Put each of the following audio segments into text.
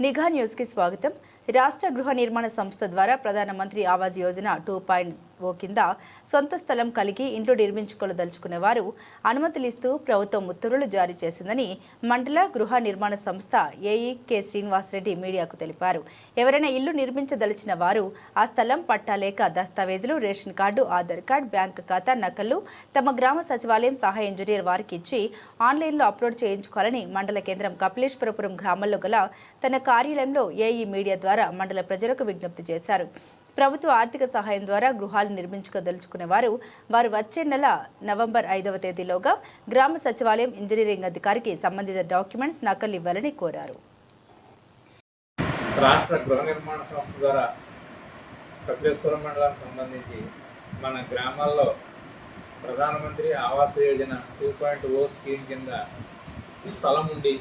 నిఘా న్యూస్కి స్వాగతం రాష్ట్ర గృహ నిర్మాణ సంస్థ ద్వారా Pradhanmantri Awas Yojana two point O కింద సొంత స్థలం కలిగి ఇంట్లో నిర్మించుకోదలుచుకునే వారు అనుమతులు ఇస్తూ ప్రభుత్వం ఉత్తర్వులు జారీ చేసిందని మండల గృహ నిర్మాణ సంస్థ ఏఈ కె శ్రీనివాసరెడ్డి మీడియాకు తెలిపారు. ఎవరైనా ఇల్లు నిర్మించదలిచిన వారు ఆ స్థలం పట్టాలేక దస్తావేజులు ration card Aadhaar card bank ఖాతా నకలు తమ గ్రామ సచివాలయం సహాయ ఇంజనీర్ వారికి ఇచ్చి ఆన్లైన్లో అప్లోడ్ చేయించుకోవాలని మండల కేంద్రం కపిలేశ్వరపురం గ్రామంలో గల తన కార్యాలయంలో ఏఈ మీడియా ద్వారా ద్వారా మండల ప్రజలకు విజ్ఞప్తి చేశారు. ప్రభుత్వ ఆర్థిక సహాయం ద్వారా గృహాలు నిర్మించుకోదలుచుకునే వారు వారు వచ్చే నెల నవంబర్ ఐదవ తేదీలోగా గ్రామ సచివాలయం ఇంజనీరింగ్ అధికారికి సంబంధిత డాక్యుమెంట్స్ నకలు ఇవ్వాలని కోరారు. రాష్ట్ర గృహ నిర్మాణ సంస్థ ద్వారా కపిలేశ్వరం మండలానికి సంబంధించి మన గ్రామాల్లో Pradhan Mantri Awas Yojana two point o scheme కింద స్థలం ఉండి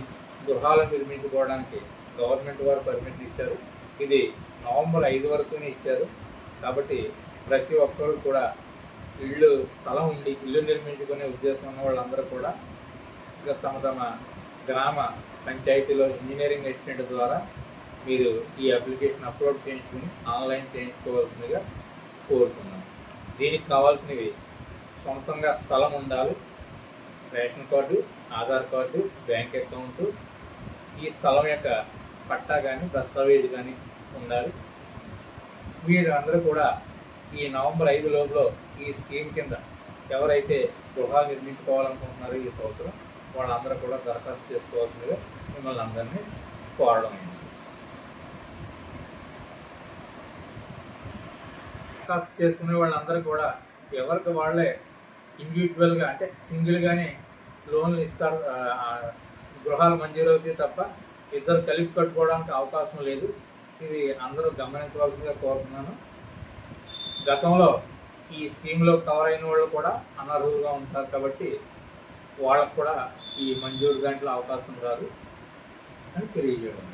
గృహాలు నిర్మించుకోవడానికి గవర్నమెంట్ వారు పర్మిషన్ ఇచ్చారు. ఇది నవంబర్ ఐదు వరకునే ఇచ్చారు. కాబట్టి ప్రతి ఒక్కరు కూడా ఇల్లు స్థలం ఉండి ఇల్లు నిర్మించుకునే ఉద్దేశం ఉన్న వాళ్ళందరూ కూడా ఇక తమ తమ గ్రామ పంచాయతీలో ఇంజనీరింగ్ అసిస్టెంట్ ద్వారా మీరు ఈ అప్లికేషన్ అప్లోడ్ చేయించుకుని ఆన్లైన్ చేయించుకోవాల్సిందిగా కోరుతున్నాం. దీనికి కావాల్సినవి సొంతంగా స్థలం ఉండాలి ration card Aadhaar card bank account. ఈ స్థలం యొక్క పట్టా కానీ దస్తావేజ్ కానీ ఉండాలి. మీరు అందరూ కూడా ఈ నవంబర్ ఐదు లోపల ఈ స్కీమ్ కింద ఎవరైతే గృహాలు నిర్మించుకోవాలనుకుంటున్నారో ఈ సంవత్సరం వాళ్ళందరూ కూడా దరఖాస్తు చేసుకోవాల్సిందిగా మిమ్మల్ని అందరినీ కోరడం దరఖాస్తు చేసుకునే వాళ్ళందరూ కూడా ఎవరికి వాళ్ళే ఇండివిజువల్గా అంటే సింగిల్గానే లోన్లు ఇస్తారు గృహాలు మంజూరు అవుతాయి తప్ప ఇద్దరు కలిపి కట్టుకోవడానికి అవకాశం లేదు. ఇది అందరూ గమనించవలసిందిగా కోరుతున్నాను. గతంలో ఈ స్కీమ్లో కవర్ అయిన వాళ్ళు కూడా అనర్హులుగా ఉంటారు కాబట్టి వాళ్ళకు కూడా ఈ మంజూరు దాంట్లో అవకాశం రాదు అని తెలియజేయడం.